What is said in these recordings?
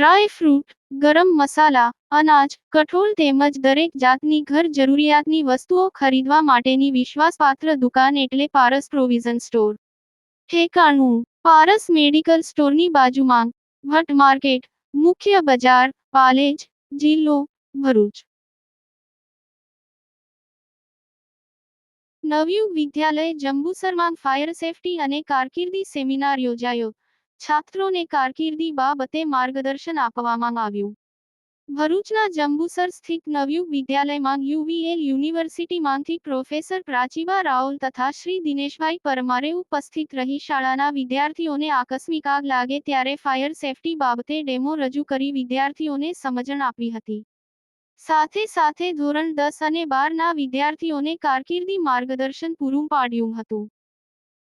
Dry fruit, ગરમ મસાલા, અનાજ, કઠોળ તેમજ દરેક જાતની ઘર જરૂરિયાતની વસ્તુઓ ખરીદવા માટેની વિશ્વાસપાત્ર દુકાન એટલે પારસ પ્રોવિઝન સ્ટોર. ઠેકાણું, પારસ મેડિકલ સ્ટોરની બાજુમાં, ભટ્ટ માર્કેટ, મુખ્ય બજાર, પાલેજ, જિલ્લો, ભરૂચ. નવયુગ વિદ્યાલય જંબુસરમાં ફાયર સેફટી અને કારકિર્દી સેમિનાર યોજાયો. છાત્રોને કારકિર્દી બાબતે માર્ગદર્શન આપવામાં આવ્યું. ભરૂચના જંબુસર સ્થિત નવયુગ વિદ્યાલયમાં યુવીએલ યુનિવર્સિટીમાંથી પ્રોફેસર પ્રાચીબા રાઉલ તથા શ્રી દિનેશભાઈ પરમારે ઉપસ્થિત રહી શાળાના વિદ્યાર્થીઓને આકસ્મિક આગ લાગે ત્યારે ફાયર સેફટી બાબતે ડેમો રજૂ કરી વિદ્યાર્થીઓને સમજણ આપી હતી. સાથે સાથે ધોરણ દસ અને બારના વિદ્યાર્થીઓને કારકિર્દી માર્ગદર્શન પૂરું પાડ્યું હતું.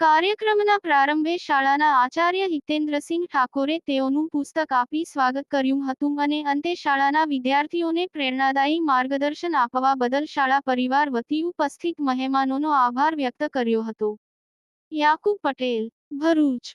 કાર્યક્રમના પ્રારંભે શાળાના આચાર્ય હિતેન્દ્રસિંહ ઠાકોરે તેઓનું પુસ્તક આપી સ્વાગત કર્યું હતું અને અંતે શાળાના વિદ્યાર્થીઓને પ્રેરણાદાયી માર્ગદર્શન આપવા બદલ શાળા પરિવાર વતી ઉપસ્થિત મહેમાનોનો આભાર વ્યક્ત કર્યો હતો. યાકુબ પટેલ, ભરૂચ.